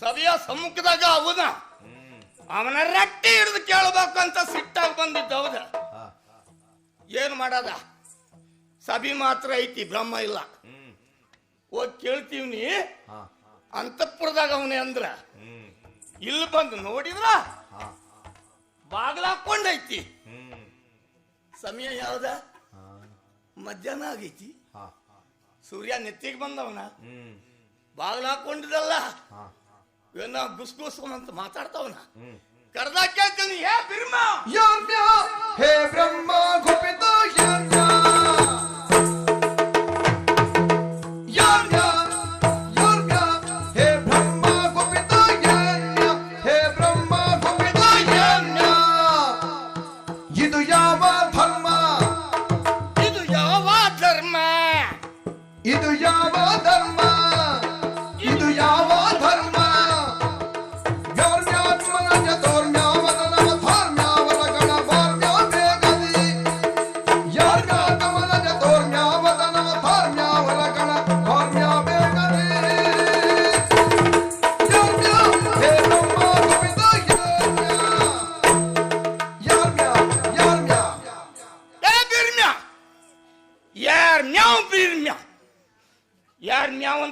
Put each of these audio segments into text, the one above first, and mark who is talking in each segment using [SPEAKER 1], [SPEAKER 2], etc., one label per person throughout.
[SPEAKER 1] ಸಭೆಯ ಸಮ್ಮುಖದಾಗ ಅವನ. ಅವನ ರಟ್ಟಿ ಹಿಡಿದು ಅಂತ ಸಿಟ್ಟಾಗಿ ಬಂದಿದ್ದ ಹೌದ ಏನ್ ಮಾಡದ? ಸಭೆ ಮಾತ್ರ ಐತಿ, ಬ್ರಹ್ಮ ಇಲ್ಲ. ಹೋಗಿ ಕೇಳ್ತೀವ್ನಿ ಅಂತಪುರದಾಗ ಅವನೇ ಅಂದ್ರ. ಇಲ್ಲಿ ಬಂದು ನೋಡಿದ್ರ?
[SPEAKER 2] ಬಾಗ್ಲಾಕೊಂಡೈತಿ.
[SPEAKER 1] ಸಮಯ ಯಾವ್ದ? ಮಧ್ಯಾಹ್ನ ಆಗೈತಿ. ಸೂರ್ಯ ನೆತ್ತಿಗೆ ಬಂದವನ.
[SPEAKER 2] ಹ್ಮ್
[SPEAKER 1] ಏನ ಗುಸ್ ಗುಸ್ ಅಂತ ಮಾತಾಡ್ತಾವನ.
[SPEAKER 2] ಕರ್ದಾಕ
[SPEAKER 1] ಕರ್ದ ಕೇಳ್ತೀನಿ ಏ ಬಿರ್ಮ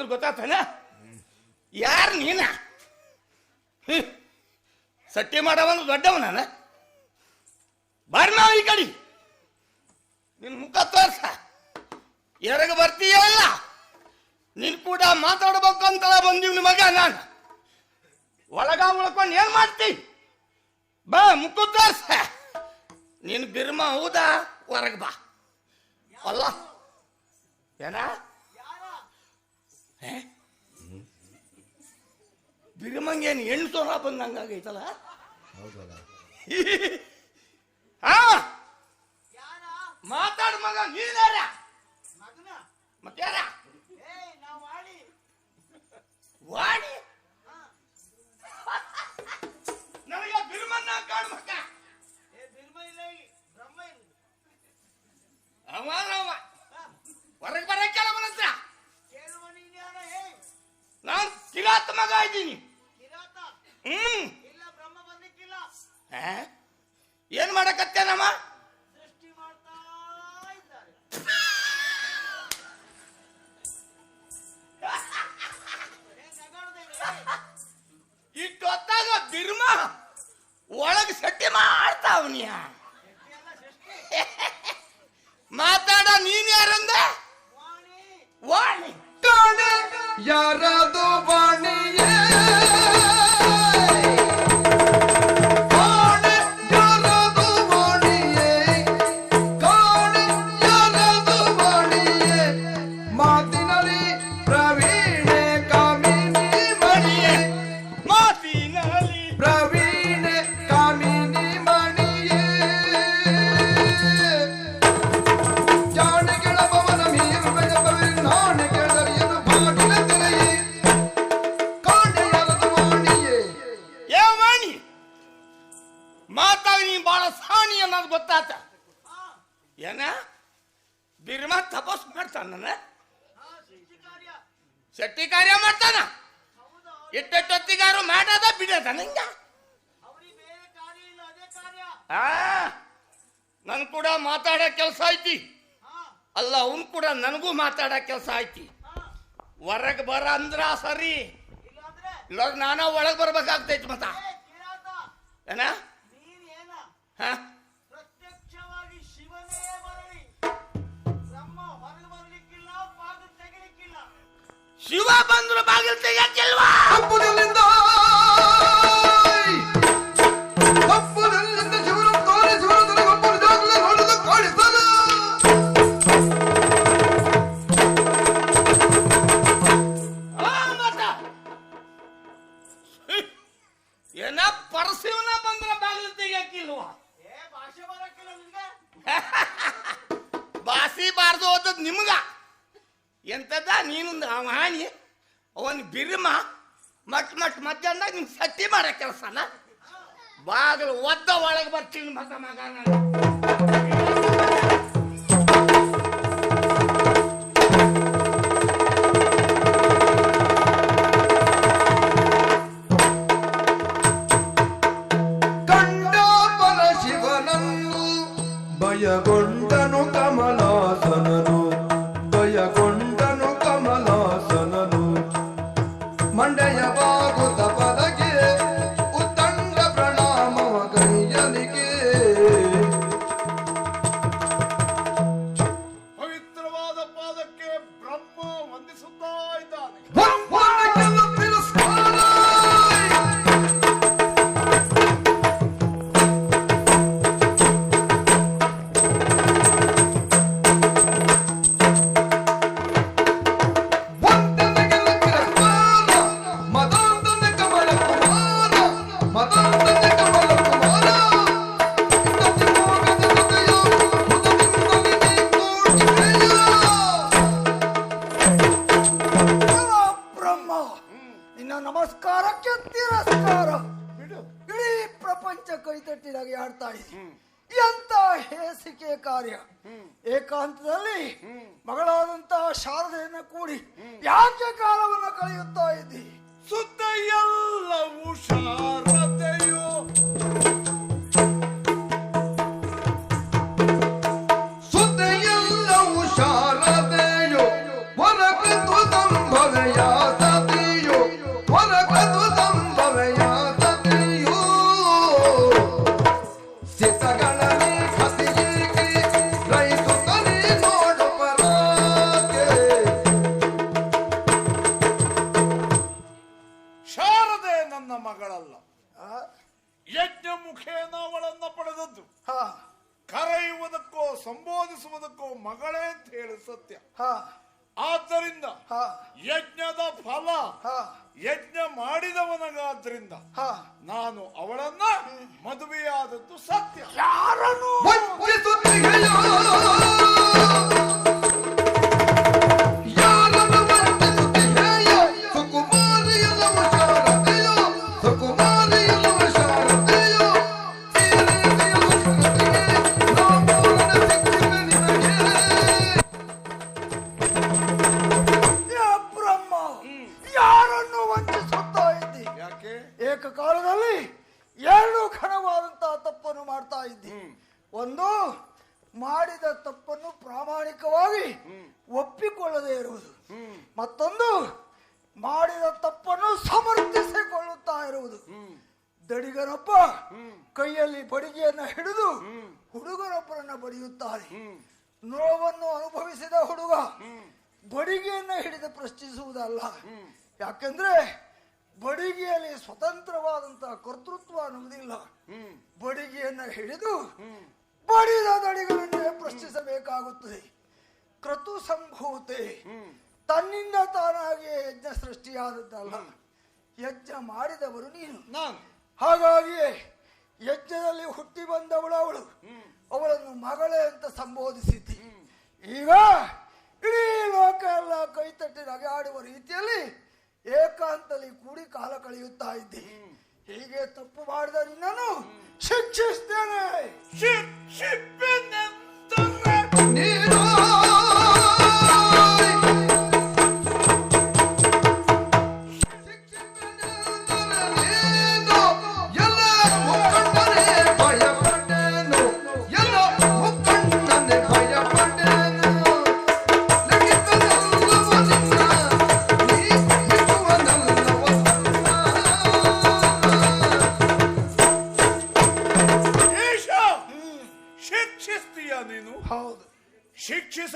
[SPEAKER 1] ಯಾರ್ ಗೊತ್ತಾತನ? ಯಾರ್ ನೀನ? ಸಟ್ಟಿ ಮಾಡವನು ದೊಡ್ಡವ ನಾನು. ನಾವು ಈ ಕಡಿ. ನಿನ್ ಮುಖ ತೋರ್ಸ. ಎರಗ ಬರ್ತೀಯ ನಿನ್ ಕೂಡ ಮಾತಾಡ್ಬೇಕು ಅಂತ ಬಂದೀವಿ ಮಗ ನಾನು. ಒಳಗ ಉಳ್ಕೊಂಡು ಏನ್ ಮಾಡ್ತಿ? ಬಾ, ಮುಖ ತೋರ್ಸ. ನೀನ್ ಬಿರ್ಮ ಹೌದಾ? ಹೊರಗೆ ಬಾ. ಅಲ್ಲ. ಏನ? ಬಿರ್ಮಂಗೇನು ಹೆಣ್ಣು ಸೊರ ಬಂದಂಗಾಗೈತಲ್ಲ
[SPEAKER 2] ಹೌದಲ್ಲ.
[SPEAKER 1] ಹಾ? ಮಾತಾಡು ಮಗ ನೀನಾರ ಮತ್ತಾರ ವಾಣಿ. ನನಗೆ ಬಿರ್ಮನ್ನ ಕಾಣ್ಬೇಕ? ಮಕ್ಕ ಅವ ಕಿರಾತ ಮಗ ಇದ್ದೀನಿ. ಹ್ಮ್. ಏನ್ ಮಾಡಕತ್ತೇನಮ್ಮ ಇಟ್ಟೊತ್ತಾಗ ಬಿರ್ಮ ಒಳಗ್ ಸಟ್ಟಿ ಮಾಡ್ತಾವನಿಯ ಮಾತಾಡ ನೀನ್ ಯಾರಂದ? ವಾಣಿ.
[SPEAKER 2] ಕಾಣೆ
[SPEAKER 1] ಗೊತ್ತಾತ? ಏನ? ಬಿರ್ಮ ತಪಸ್ ಮಾಡ್ತಾನ ನನ್ನ ಶಕ್ತಿ ಕಾರ್ಯ ಮಾಡ್ತಾನ? ಇಟ್ಟೊತ್ತಿಗಾರು ಮಾಡದ ಬಿಡದ ನಂಗ? ನನ್ ಕೂಡ ಮಾತಾಡೋ ಕೆಲಸ ಐತಿ. ಅಲ್ಲ, ಅವನ್ ಕೂಡ ನನಗೂ ಮಾತಾಡೋ ಕೆಲಸ ಐತಿ. ಹೊರಗೆ ಬರ ಅಂದ್ರ ಸರಿ. ಇಲ್ಲ ನಾನ ಒಳಗೆ ಬರ್ಬೇಕಾಗ್ತೈತಿ ಮತ್ತ. ಏನ? ಹಾ?
[SPEAKER 3] శివబంధులు ಬಾಗಿಲು
[SPEAKER 1] ಒದ್ದ ಒಳಗೆ ಬರ್ತೀನಿ ಮಗ ಮಗ
[SPEAKER 4] ನಮಸ್ಕಾರಕ್ಕೆ ತಿರಸ್ಕಾರ
[SPEAKER 5] ಬಿಡು
[SPEAKER 4] ಇಡೀ ಪ್ರಪಂಚ ಕೈತಟ್ಟಿದಾಗೆ ಆಡ್ತಾ ಇದೆ. ಎಂತ ಹೇಸಿಕೆ ಕಾರ್ಯ. ಏಕಾಂತದಲ್ಲಿ ಮಗಳಾದಂತಹ ಶಾರದೆಯನ್ನು ಕೂಡಿ ಯಾಕೆ ಕಾಲವನ್ನು ಕಳೆಯುತ್ತಾ ಇದ್ದಿ?
[SPEAKER 5] ಸುತ್ತ ಎಲ್ಲವೂ ಶಾರದೆಯೋ
[SPEAKER 4] ಹಾ.
[SPEAKER 5] ನಾನು ಅವಳನ್ನ ಮದುವೆಯಾದದ್ದು ಸತ್ಯ
[SPEAKER 4] ಕೈಯಲ್ಲಿ ಬಡಿಗೆಯನ್ನ ಹಿಡಿದು ಹುಡುಗರೊಬ್ಬರನ್ನ ಬಡಿಯುತ್ತಾರೆ. ನೋವನ್ನು ಅನುಭವಿಸಿದ ಹುಡುಗ ಬಡಿಗೆಯನ್ನ ಹಿಡಿದು ಪ್ರಶ್ನಿಸುವುದಲ್ಲ. ಯಾಕಂದ್ರೆ ಬಡಿಗೆಯಲ್ಲಿ ಸ್ವತಂತ್ರವಾದಂತಹ ಕರ್ತೃತ್ವ ಅನ್ನುವುದಿಲ್ಲ. ಬಡಿಗೆಯನ್ನ ಹಿಡಿದು ಬಡಿದ ದಡಿಗಳನ್ನೇ ಪ್ರಶ್ನಿಸಬೇಕಾಗುತ್ತದೆ. ಕ್ರತು ಸಂಭೂತೆ ತನ್ನಿಂದ ತಾನಾಗಿಯೇ ಯಜ್ಞ ಸೃಷ್ಟಿಯಾದದ್ದಲ್ಲ ಯಜ್ಞ ಮಾಡಿದವರು ನೀನು.
[SPEAKER 5] ನಾನು.
[SPEAKER 4] ಹಾಗಾಗಿ ಯಜ್ಞದಲ್ಲಿ ಹುಟ್ಟಿ ಬಂದವಳು ಅವಳು. ಅವಳನ್ನು ಮಗಳೇ ಅಂತ ಸಂಬೋಧಿಸಿದ್ದಿ. ಈಗ ಇಡೀ ಲೋಕ ಎಲ್ಲ ಕೈತಟ್ಟಿ ನಗಾಡುವ ರೀತಿಯಲ್ಲಿ ಏಕಾಂತಲಿ ಕೂಡಿ ಕಾಲ ಕಳೆಯುತ್ತಾ ಇದ್ದಿ. ಹೀಗೆ ತಪ್ಪು ಮಾಡಿದ ನಿನ್ನನ್ನು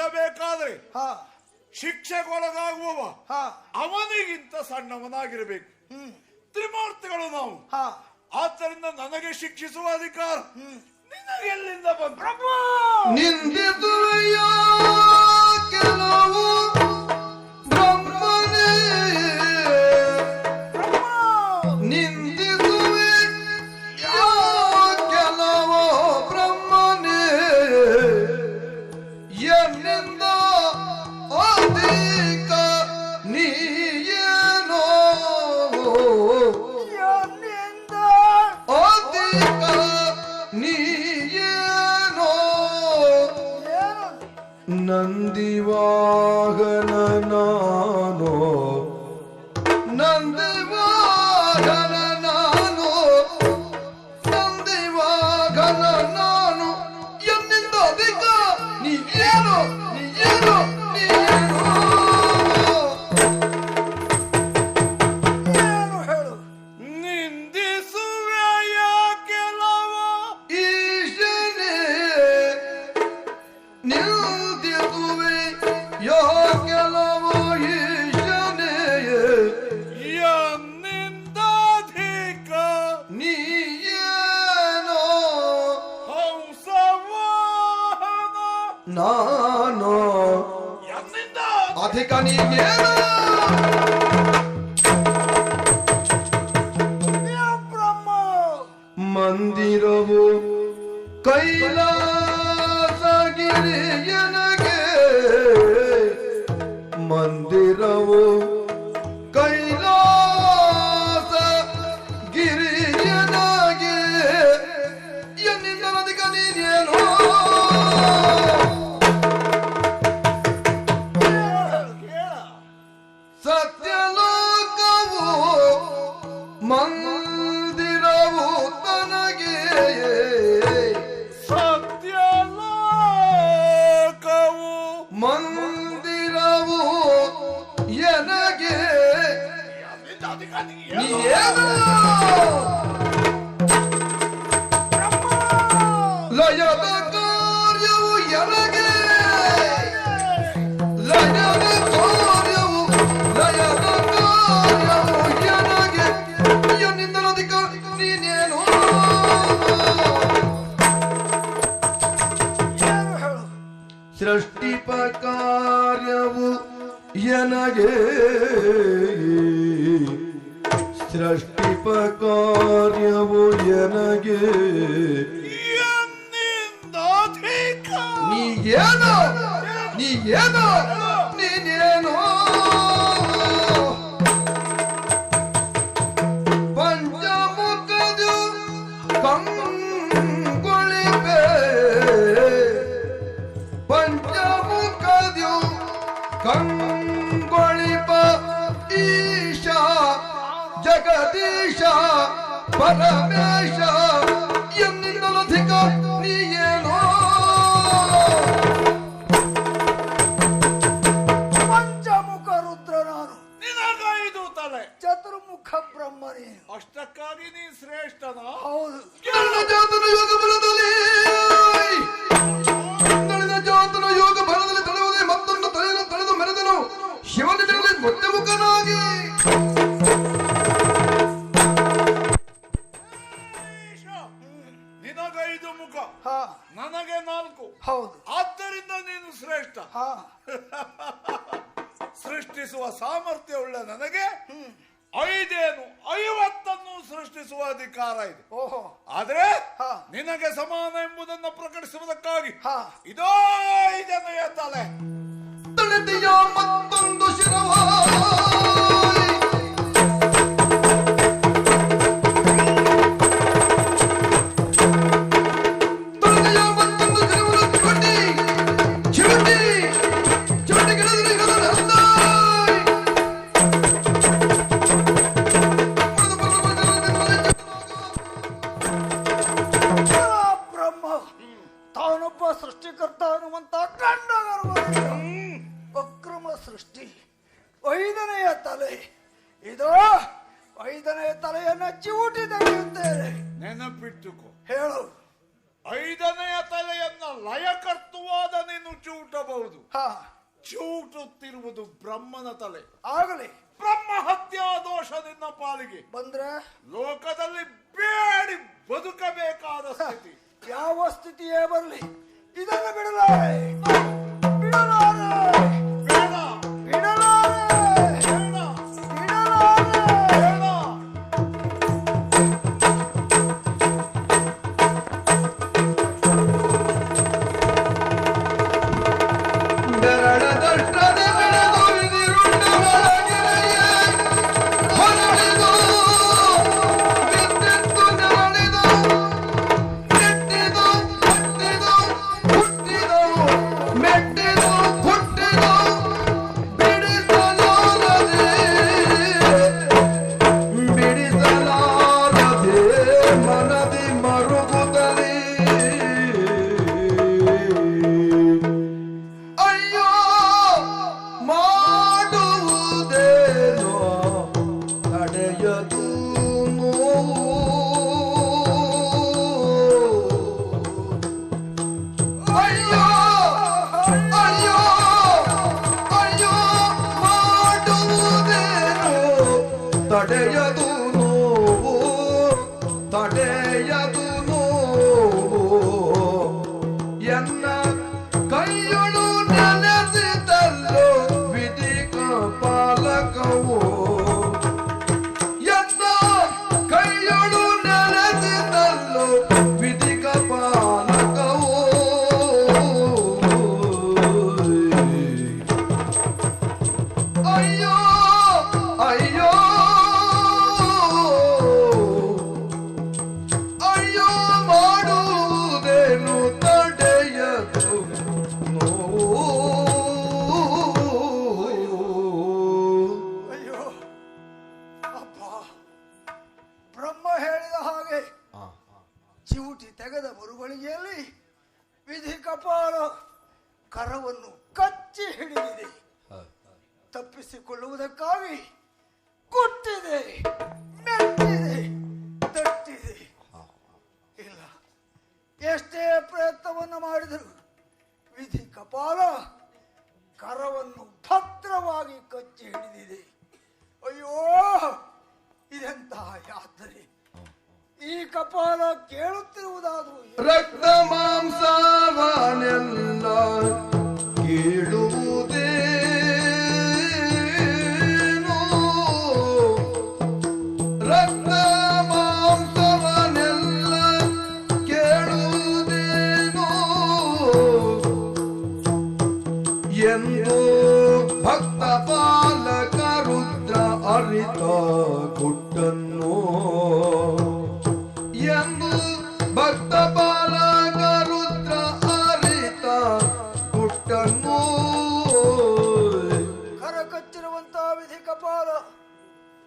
[SPEAKER 5] ಶಿಕ್ಷಿಸಬೇಕಾದ್ರೆ
[SPEAKER 4] ಹಾ.
[SPEAKER 5] ಶಿಕ್ಷೆಗೊಳಗಾಗುವವ
[SPEAKER 4] ಹಾ.
[SPEAKER 5] ಅವನಿಗಿಂತ ಸಣ್ಣವನಾಗಿರಬೇಕು.
[SPEAKER 4] ಹ್ಮ್.
[SPEAKER 5] ತ್ರಿಮೂರ್ತಿಗಳು ನಾವು.
[SPEAKER 4] ಹಾ.
[SPEAKER 5] ಆದ್ದರಿಂದ ನನಗೆ ಶಿಕ್ಷಿಸುವ ಅಧಿಕಾರ ನಿನಗೆಲ್ಲಿಂದ ಬಂತು?
[SPEAKER 2] ಕೆಲವು ಶ್ರೀರಂಗವು ಕೈಲಾಸಗಿರಿಯನಗೆ ಮಂದಿರವು ತೀರವು ನನಗೆ ಏನು ಲಯದ ಕಾರ್ಯವು ಎನಗೆ ಸೃಷ್ಟಿಪ ಕಾರ್ಯವು
[SPEAKER 4] ನನಗೆ ನೀ
[SPEAKER 5] ಏನೋ ನೀ
[SPEAKER 4] ಏನೋ
[SPEAKER 2] ನೀನೇನೋ
[SPEAKER 5] ಪರಮೇಶ ಎನ್ನಿಂದಲೂ ಧಿಕ ನೀಯೇ ಅಧಿಕಾರ ಇದೆ.
[SPEAKER 4] ಓಹೋ.
[SPEAKER 5] ಆದ್ರೆ ನಿನಗೆ ಸಮಾನ ಎಂಬುದನ್ನು ಪ್ರಕಟಿಸುವುದಕ್ಕಾಗಿ ಇದೋ
[SPEAKER 4] ಇದನ್ನು
[SPEAKER 5] ಎತ್ತಲೆ ಬ್ರಹ್ಮನ ತಲೆ.
[SPEAKER 4] ಆಗಲಿ.
[SPEAKER 5] ಬ್ರಹ್ಮ ಹತ್ಯಾ ದೋಷದಿಂದ ಪಾಲಿಗೆ.
[SPEAKER 4] ಬಂದ್ರೆ?
[SPEAKER 5] ಲೋಕದಲ್ಲಿ ಬೇಡಿ ಬದುಕಬೇಕಾದ ಸ್ಥಿತಿ.
[SPEAKER 4] ಯಾವ ಸ್ಥಿತಿಯೇ ಬರಲಿ. ಅಪ್ಪ ಬ್ರಹ್ಮ ಹೇಳಿದ ಹಾಗೆ ಚಿವುಟಿ ತೆಗೆದ ಮರುಗಳಿಗೆಯಲ್ಲಿ ವಿಧಿ ಕಪಾಲ ಕರವನ್ನು ಕಚ್ಚಿ ಹಿಡಿದಿದೆ. ತಪ್ಪಿಸಿಕೊಳ್ಳುವುದಕ್ಕಾಗಿ ಕುಟ್ಟಿದೆ ನೆಟ್ಟಿದೆ ತಟ್ಟಿದೆ. ಇಲ್ಲ ಎಷ್ಟೇ ಪ್ರಯತ್ನವನ್ನು ಮಾಡಿದರು ವಿಧಿ ಕಪಾಲ ಕರವನ್ನು ಭದ್ರವಾಗಿ ಕಚ್ಚಿ ಹಿಡಿದಿದೆ. ಅಯ್ಯೋ! ಇದೆಂತಹ ಯಾತ್ರೆ ಈ ಕಪಾಲ ಕೇಳುತ್ತಿರುವುದಾದರೂ ಏನು?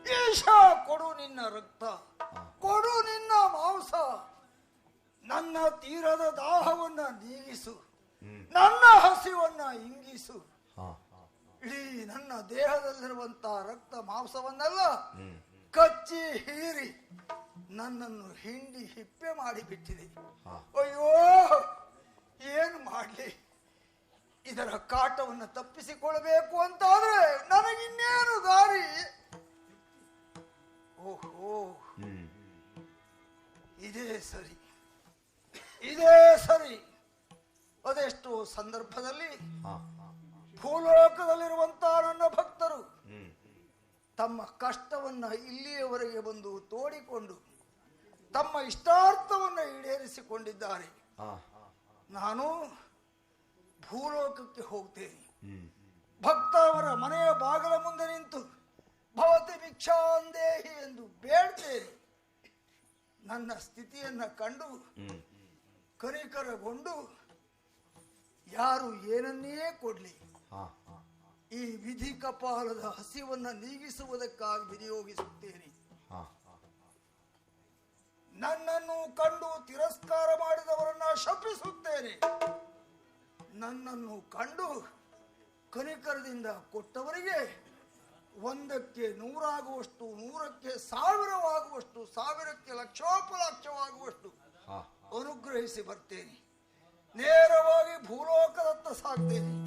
[SPEAKER 4] ಈಶ ಕೊಡು ನಿನ್ನ ರಕ್ತ ಕೊಡು ನಿನ್ನ ಮಾಂಸ. ನನ್ನ ತೀರದ ದಾಹವನ್ನ ನೀಗಿಸು. ನನ್ನ ಹಸಿವನ್ನ ಇಂಗಿಸು. ಇಡೀ ನನ್ನ ದೇಹದಲ್ಲಿರುವಂತ ರಕ್ತ ಮಾಂಸವನ್ನೆಲ್ಲ ಕಚ್ಚಿ ಹೀರಿ ನನ್ನನ್ನು ಹಿಂಡಿ ಹಿಪ್ಪೆ ಮಾಡಿಬಿಟ್ಟಿದೆ. ಅಯ್ಯೋ ಏನು ಮಾಡಲಿ? ಇದರ ಕಾಟವನ್ನು ತಪ್ಪಿಸಿಕೊಳ್ಳಬೇಕು ಅಂತಾದ್ರೆ ನನಗಿನ್ನೇನು ದಾರಿ? ಓಹೋ. ಇದೇ ಸರಿ. ಇದೇ ಸರಿ. ಅದೆಷ್ಟು ಸಂದರ್ಭದಲ್ಲಿ ಭೂಲೋಕದಲ್ಲಿರುವಂತಹ ನನ್ನ ಭಕ್ತರು ತಮ್ಮ ಕಷ್ಟವನ್ನ ಇಲ್ಲಿಯವರೆಗೆ ಬಂದು ತೋಡಿಕೊಂಡು ತಮ್ಮ ಇಷ್ಟಾರ್ಥವನ್ನ ಈಡೇರಿಸಿಕೊಂಡಿದ್ದಾರೆ. ನಾನು ಭೂಲೋಕಕ್ಕೆ ಹೋಗ್ತೇನೆ. ಭಕ್ತವರ ಮನೆಯ ಬಾಗಿಲ ಮುಂದೆ ನಿಂತು ಭವತಿ ಭಿಕ್ಷಾಂದೇಹಿ ಎಂದು ಬೇಡ್ತೇನೆ. ನನ್ನ ಸ್ಥಿತಿಯನ್ನ ಕಂಡು ಕನಿಕರಗೊಂಡು ಯಾರು ಏನನ್ನೇ ಕೊಡ್ಲಿ. ಈ ವಿಧಿ ಕಪಾಲದ ಹಸಿವನ್ನ ನೀಗಿಸುವುದಕ್ಕಾಗಿ ವಿನಿಯೋಗಿಸುತ್ತೇನೆ. ನನ್ನನ್ನು ಕಂಡು ತಿರಸ್ಕಾರ ಮಾಡಿದವರನ್ನ ಶಪಿಸುತ್ತೇನೆ. ನನ್ನನ್ನು ಕಂಡು ಕನಿಕರದಿಂದ ಕೊಟ್ಟವರಿಗೆ ಒಂದಕ್ಕೆ ನೂರಾಗುವಷ್ಟು ನೂರಕ್ಕೆ ಸಾವಿರವಾಗುವಷ್ಟು ಸಾವಿರಕ್ಕೆ ಲಕ್ಷೋಪಲಕ್ಷವಾಗುವಷ್ಟು ಅನುಗ್ರಹಿಸಿ ಬರ್ತೇನೆ. ನೇರವಾಗಿ ಭೂಲೋಕದತ್ತ ಸಾಗ್ತೇನೆ.